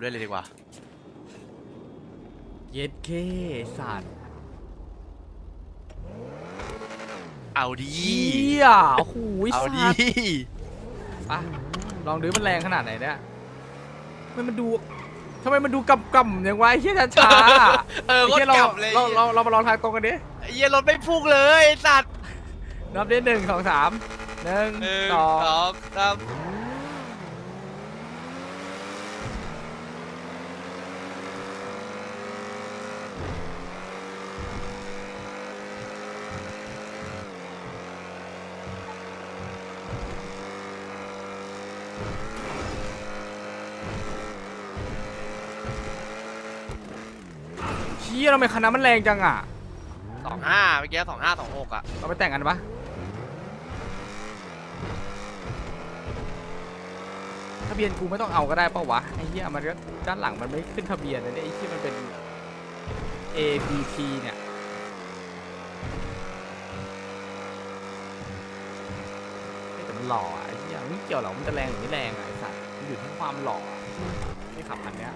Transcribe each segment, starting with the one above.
เอ้ยเดี๋ยวเอาไปดูด้วยเลยดีกว่า เย็ดเคสัตว์เอาดีเฮียโอ้โหเอาสัตดีว์อะลองดูมันแรงขนาดไหนเนี่ยทำไมมันดูทำไมมันดูกำกำอย่างวะไอ้เฮียช้าๆเออไอ้ก็เฮียเรากลับเลยเราเราเรามาลองทางตรงกันดิ ไอ้เหี้ยรถไม่พุ่งเลยไอ้สัตว์นับดิหนึ่งสองสามหนึ่งหนึ่งสองสองสาม ยทำไมคันนั้นมันแรงจังอะสองห้าเมื่อกี้สองห้าสองหกอะเราไปแต่งกันปะทะเบียนกูไม่ต้องเอาก็ได้ปะวะไอ้เหี้ยมันก็ด้านหลังมันไม่ขึ้นทะเบียนเลยเนี่ยไอ้ที่มันเป็น A B T เนี่ยเฮ้ยแต่มันหล่ออะไอ้เหี้ยไม่เกี่ยวหรอกมันจะแรงหรือไม่แรงอะไอ้สัตว์มันอยู่ที่ความหล่ออะไม่ขับคันเนี้ย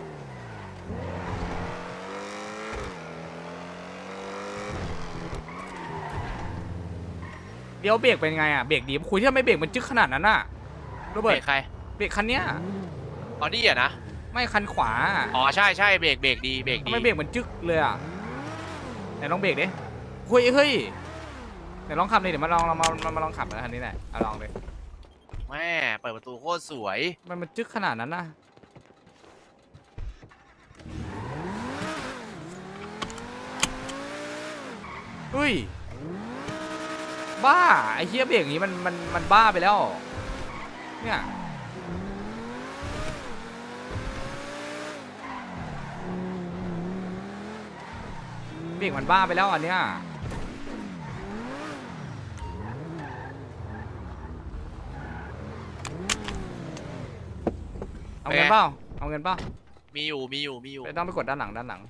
เดี๋ยวเบรกเป็นไงอะเบรกดีคุยที่ทำไมเบรกมันจึ๊กขนาดนั้นน่ะโรเบเบิรร์ตกใครเบรกคันเนี้ยออดี้อะนะไม่คันขวาอ๋อใช่ใช่เบรกเบรกดีเบรกทำดีไมเบรกมันจึ๊กเลยอะไหนลองเบรกดิเฮ้ยเฮ้ยไหนลองขับเลยเดี๋ยวมาลองเรามามามาลองขับนะคันนี้แหละเอาลองเลยแม่เปิดประตูโคตรสวยมันมันจึ๊กขนาดนั้นนะเฮ้ย บ้า ไอ้เหี้ยเบรกอย่างนี้มันมันมันบ้าไปแล้ว เนี่ย เบรกมันบ้าไปแล้วอันเนี้ยเอาเงินเปล่าเอาเงินเปล่ามีอยู่มีอยู่มีอยู่ไม่ต้องไปกดด้านหลังด้านหลัง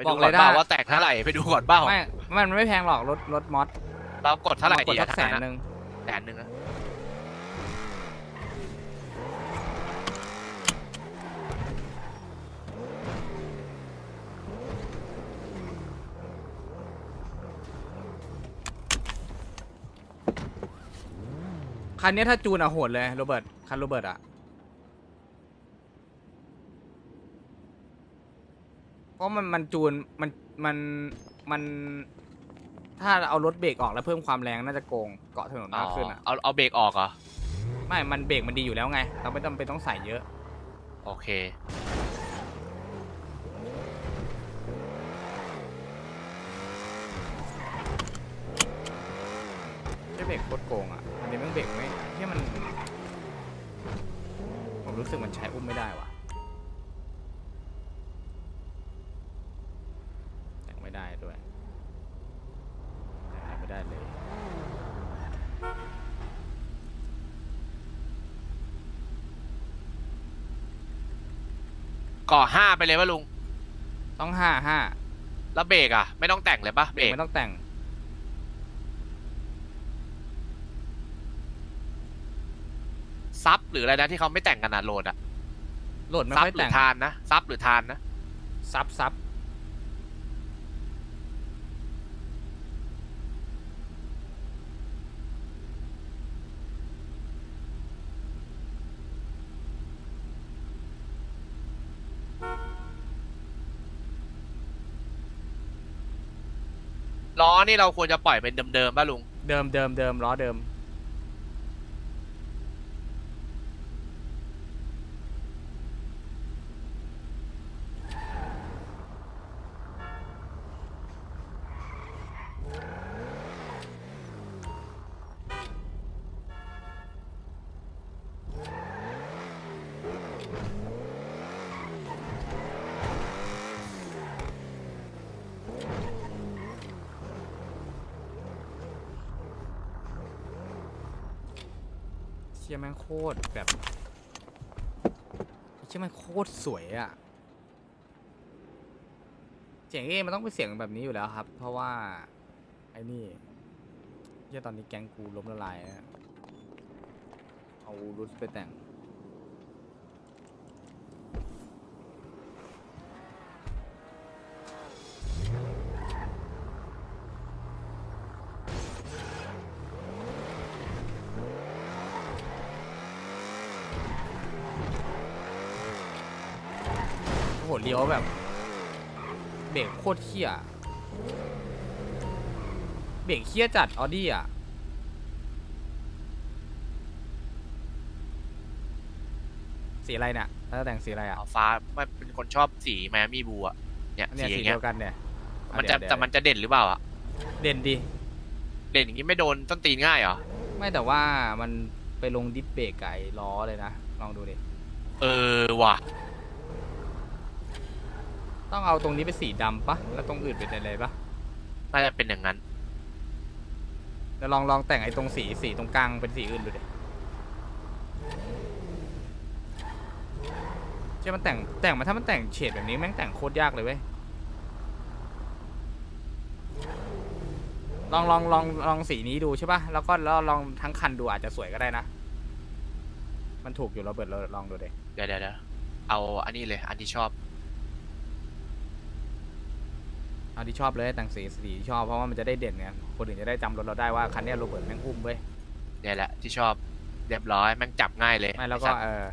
ไปบดูอกก่เลอนยเปล่าได้ว่าแตกเท่าไหร่ไปดูก่อนเปล่าไม่มันไม่แพงหรอกรถรถมอสเรากดเท่าไหร่กดดีสัอะกแสนหนึ่งแสนหนึ่งนะคันนี้ถ้าจูนอะโหดเลยโรเบิร์ตคันโรเบิร์ตอะเพราะมันมันจูนมันมันมันถ้าเอารถเบรกออกแล้วเพิ่มความแรงน่าจะโกงเกาะถนนอ๋อมากขึ้นอะเอาเอาเบรกออกเหรอไม่ มันเบรกมันดีอยู่แล้วไง เราไม่จำเป็นต้องใส่เยอะ โอเค ไม่ได้ด้วยแต่งไม่ได้เลยก่อห้าไปเลยว่าลุง ต้องห้าห้าแล้วเบรกอะ ไม่ต้องแต่งเลยปะเบเบรรกกไม่ต้องแต่ง ซับหรืออะไรนะที่เขาไม่แต่งกันนะโหลดอะ โหลดไม่ซับค่อยหรืแต่องทานนะ ซับหรือทานนะ ซับซับ ล้อนี่เราควรจะปล่อยเป็นเดิมๆป่ะลุง เดิมเดิมเดิมล้อเดิม ชี่ยแม่งโคตรแบบเชี่ยแม่งโคตรสวยอะ เสียงเอมันต้องเป็นเสียงแบบนี้อยู่แล้วครับ เพราะว่า ไอ้นี่เชี่ยตอนนี้แก๊งกูล้มละลายอะเอารุสไปแต่ง หเลี้ยวแบบเบรกโคตรเขี้ยเบรกเขี้ยจัดออดี้อะสีอะไรเนี่ยแล้วแต่งสีอะไรอะเอาฟ้าไม่เป็นคนชอบสีไมอามี่บูอะเนี่ยเนี่ยสีอสีย่างเงี้เดียยวกันเนี่ยมันจะเดี๋ยวแต่มันจะเด่นหรือเปล่าอะเด่นดีเด่นอย่างงี้ไม่โดนต้นตีนง่ายเหรอไม่แต่ว่ามันไปลงดิสเบรกไก่ล้อเลยนะลองดูดิเออว่ะ ต้องเอาตรงนี้เป็นสีดำปะแล้วตรงอื่นเป็นอะไรปะน่าจะเป็นอย่างนั้น เดี๋ยวลองลองแต่งไอ้ตรงสีสีตรงกลางเป็นสีอื่นดูดิเชื่อมันแต่งแต่งมาถ้ามันแต่งเฉดแบบนี้แม่งแต่งโคตรยากเลยเว้ย ลองลองลองลองสีนี้ดูใช่ปะแล้วก็แล้วลองทั้งคันดูอาจจะสวยก็ได้นะ มันถูกอยู่เราเบิดเราลองดูดิเดี๋ยวเดี๋ยวเดี๋ยวเอาอันนี้เลย อันที่ชอบ เอาที่ชอบเลยแต่งสีสีที่ชอบเพราะว่ามันจะได้เด่นไงคนอื่นจะได้จำรถเราได้ว่าคันเนี้ยโรเบิร์ตแม่งอุ้มเว้ยเนี่ยแหละที่ชอบเรียบร้อยแม่งจับง่ายเลยไม่แล้วก็อ้สัตว์เออ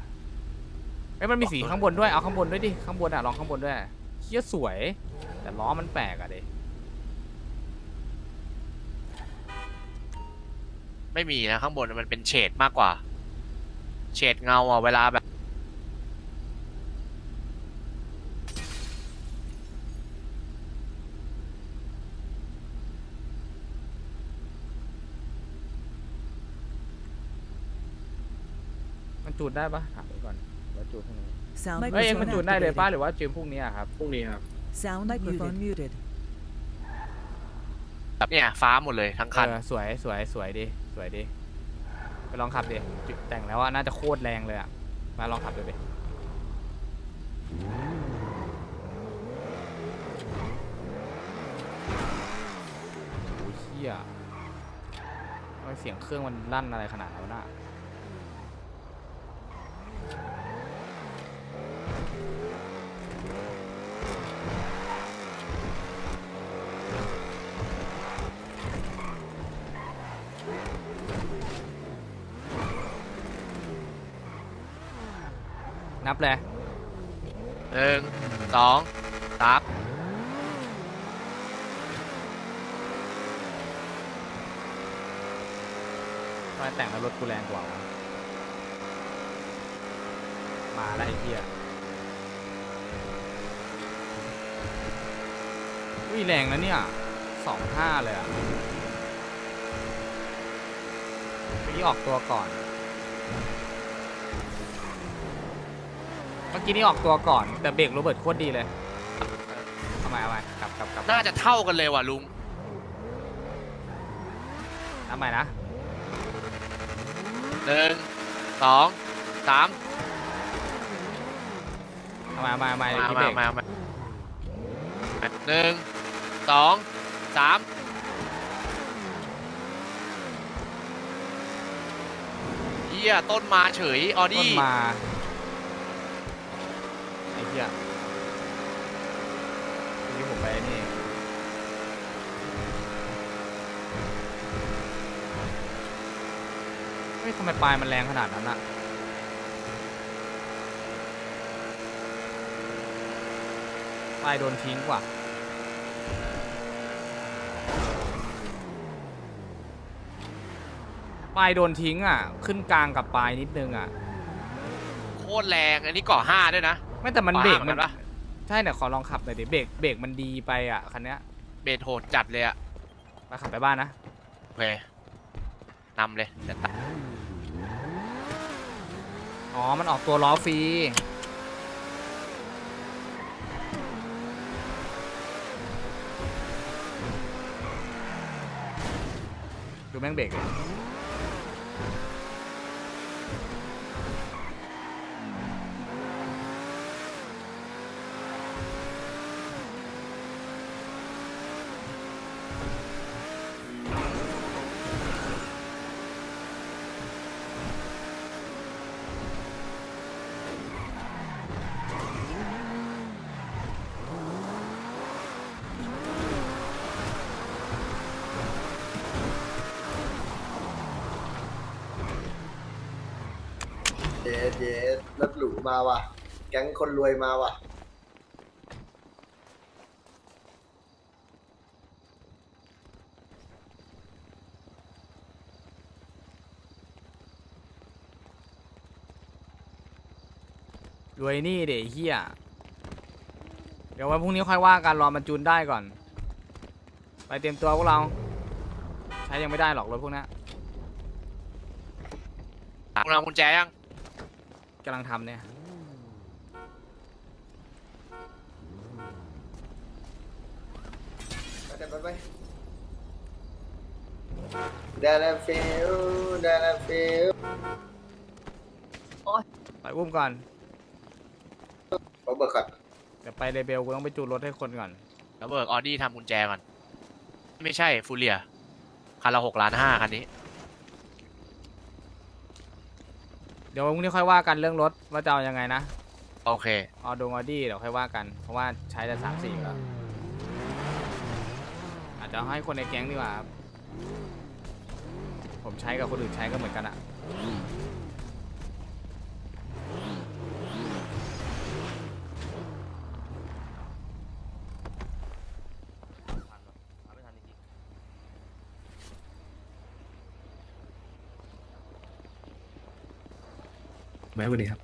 เอ้ยมันมีสีข้างบนด้วยเอาข้างบนด้วยดิข้างบนอะลองข้างบนด้วยเชี่ยสวย แต่ล้อมันแปลกอะดิไม่มีนะข้างบนมันเป็นเฉดมากกว่า เฉดเงาอะเวลาแบบ จูนได้ปะถามไปก่อนว่าจูนพรุ่งนี้ Sound เอ้ยเอ็งมัน microphone จูนได้เลยปะ activated. หรือว่าจูนพรุ่งนี้อะครับ พรุ่งนี้ครับ Sound microphone muted. แบบเนี่ยฟ้าหมดเลยทั้งคัน เออสวยสวยสวยดีสวยดีไปลองขับดิจุแต่งแล้วว่าน่าจะโคตรแรงเลยอะ มาลองขับดูดิโอ้ยเฮียทำไมเสียงเครื่องมันลั่นอะไรขนาดนั้นน่ะ นับเลยหนึ่งสองสามทำไมแต่งแล้วรถกูแรงกว่าวะมาแล้วไอ้เหี้ยอุ้ยแรงนะเนี่ยสองห้าเลยอะเมื่อกี้ออกตัวก่อน มื่อกี้นี่ออกตัวก่อน แต่เบรกโรเบิร์ตโคตรดีเลยทำไมเอาไมกลับกลับกลับน่าจะเท่ากันเลยว่ะลุงทำไมนะหนึ่งสองสามทำไมเอาไมเอาไมมาที่มาเบรกมามาหนึ่งสองสามเฮียต้นมาเฉยออต้นดี้มา ไอ้เหี้ยทีนี้ผมไปนี่เฮ้ยทำไมปลายมันแรงขนาดนั้นอะปลายโดนทิ้งกว่าปลายโดนทิ้งอะ ขึ้นกลางกับปลายนิดนึงอะ โคตรแรง อันนี้ก่อห้าด้วยนะ ไม่แต่มันเบรกขวาเหมืมัอนนกันปะใช่เนี่ยขอลองขับหน่อยดิเบรกเบรกมันดีไปอะคันเนี้ยเบสโหดจัดเลยอะไปขับไปบ้านนะโอเคนำเลยเดี๋ยวตัดอ๋อ มันออกตัวล้อฟรีดูแม่งเบรกเลย สเยสรถหรูมาว่ะ แก๊งคนรวยมาว่ะ รวยนี่เด็กเฮียเดี๋ยววันพรุ่งนี้ค่อยว่ากันรอมันจูนได้ก่อน ไปเตรียมตัวพวกเรา ใช้ยังไม่ได้หรอกรถพวกนี้ย คุณเรากุญแจยัง กำลังทำเนี่ยไปไปไปได้แล้วเฟลได้แล้วเฟลไปอุ้มก่อนผมเบิกก่อนเดี๋ยวไปเรเบลกูต้องไปจูนรถให้คนก่อนแล้วเบิกออดี้ทำกุญแจก่อน ไม่ใช่ฟูเรียคันละหกล้านห้าคันนี้ เดี๋ยววันพรุ่งนี้ค่อยว่ากันเรื่องรถว่าจะเอายังไงนะโอเคออดงออดี้เดี๋ยวค่อยว่ากัน เพราะว่าใช้แต่สามสี่แล้ว อาจจะให้คนในแก๊งดีกว่าครับผมใช้กับคนอื่นใช้ก็เหมือนกันอะ แม่สวัสดีครับ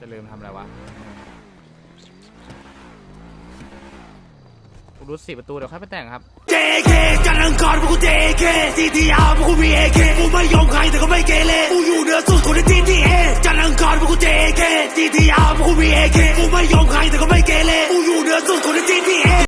จะลืมทำอะไรวะกูรู้สี่ประตูเดี๋ยวค่อยไปแต่งครับ JK จันทร์อังคารพวกกู JK CTR พวกกูมี AK กูไม่ยอมใครแต่ก็ไม่เกเรกูอยู่เหนือสุดคนใน GTA จันทร์อังคารพวกกู JK CTR พวกกูมี AK กูไม่ยอมใครแต่ก็ไม่เกเรกูอยู่เหนือสุดคนใน GTA